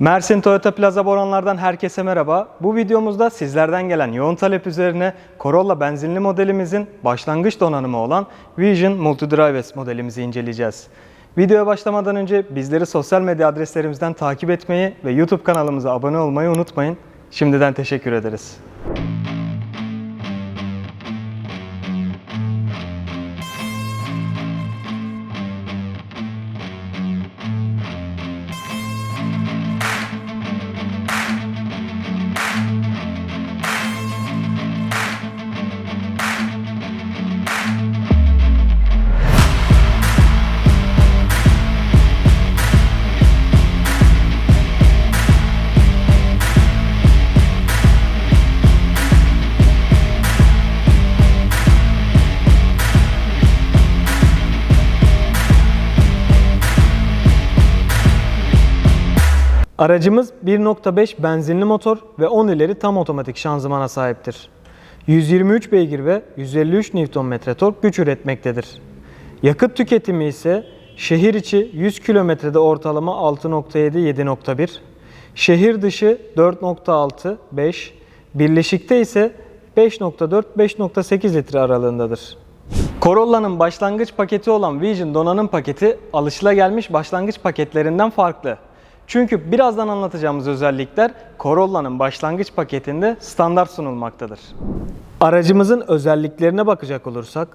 Mersin Toyota Plaza Boranlar'dan herkese merhaba. Bu videomuzda sizlerden gelen yoğun talep üzerine Corolla benzinli modelimizin başlangıç donanımı olan Vision Multidrive S modelimizi inceleyeceğiz. Videoya başlamadan önce bizleri sosyal medya adreslerimizden takip etmeyi ve YouTube kanalımıza abone olmayı unutmayın. Şimdiden teşekkür ederiz. Aracımız 1.5 benzinli motor ve 10 ileri tam otomatik şanzımana sahiptir. 123 beygir ve 153 Nm tork güç üretmektedir. Yakıt tüketimi ise şehir içi 100 kilometrede ortalama 6.7-7.1, şehir dışı 4.6-5, birleşikte ise 5.4-5.8 litre aralığındadır. Corolla'nın başlangıç paketi olan Vision donanım paketi alışılagelmiş başlangıç paketlerinden farklı. Çünkü birazdan anlatacağımız özellikler Corolla'nın başlangıç paketinde standart sunulmaktadır. Aracımızın özelliklerine bakacak olursak,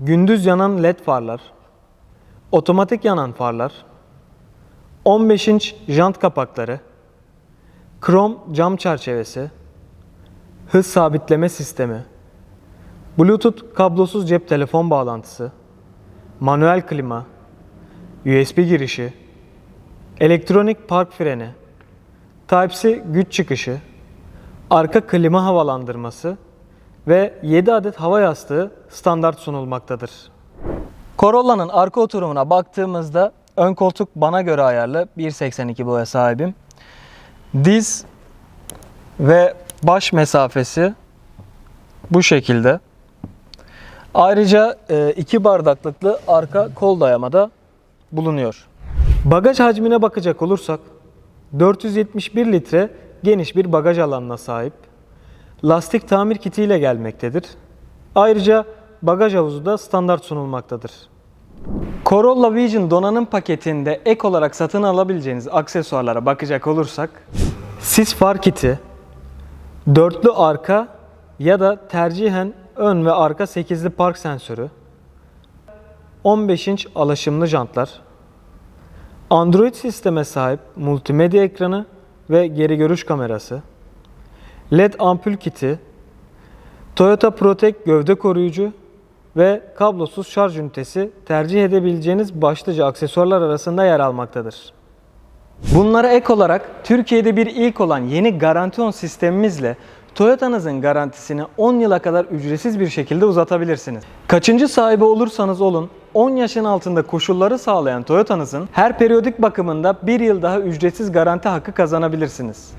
gündüz yanan led farlar, otomatik yanan farlar, 15 inç jant kapakları, krom cam çerçevesi, hız sabitleme sistemi, Bluetooth kablosuz cep telefon bağlantısı, manuel klima, USB girişi, elektronik park freni, Type-C güç çıkışı, arka klima havalandırması ve 7 adet hava yastığı standart sunulmaktadır. Corolla'nın arka oturumuna baktığımızda ön koltuk bana göre ayarlı 1.82 boya sahibim. Diz ve baş mesafesi bu şekilde. Ayrıca e, iki bardaklıklı arka kol dayamada bulunuyor. Bagaj hacmine bakacak olursak 471 litre geniş bir bagaj alanına sahip. Lastik tamir kiti ile gelmektedir. Ayrıca bagaj havuzu da standart sunulmaktadır. Corolla Vision donanım paketinde ek olarak satın alabileceğiniz aksesuarlara bakacak olursak sis far kiti, dörtlü arka ya da tercihen ön ve arka 8'li park sensörü, 15 inç alaşımlı jantlar, Android sisteme sahip multimedya ekranı ve geri görüş kamerası, LED ampul kiti, Toyota Protect gövde koruyucu ve kablosuz şarj ünitesi tercih edebileceğiniz başlıca aksesuarlar arasında yer almaktadır. Bunlara ek olarak Türkiye'de bir ilk olan yeni Garantion sistemimizle Toyota'nızın garantisini 10 yıla kadar ücretsiz bir şekilde uzatabilirsiniz. Kaçıncı sahibi olursanız olun 10 yaşın altında koşulları sağlayan Toyota'nızın her periyodik bakımında 1 yıl daha ücretsiz garanti hakkı kazanabilirsiniz.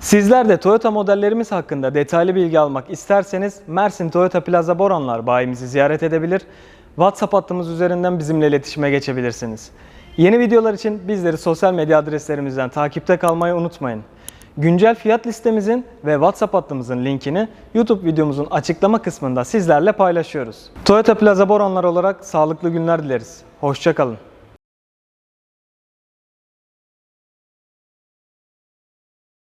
Sizler de Toyota modellerimiz hakkında detaylı bilgi almak isterseniz Mersin Toyota Plaza Boranlar bayimizi ziyaret edebilir. WhatsApp hattımız üzerinden bizimle iletişime geçebilirsiniz. Yeni videolar için bizleri sosyal medya adreslerimizden takipte kalmayı unutmayın. Güncel fiyat listemizin ve WhatsApp hattımızın linkini YouTube videomuzun açıklama kısmında sizlerle paylaşıyoruz. Toyota Plaza Boranlar olarak sağlıklı günler dileriz. Hoşçakalın.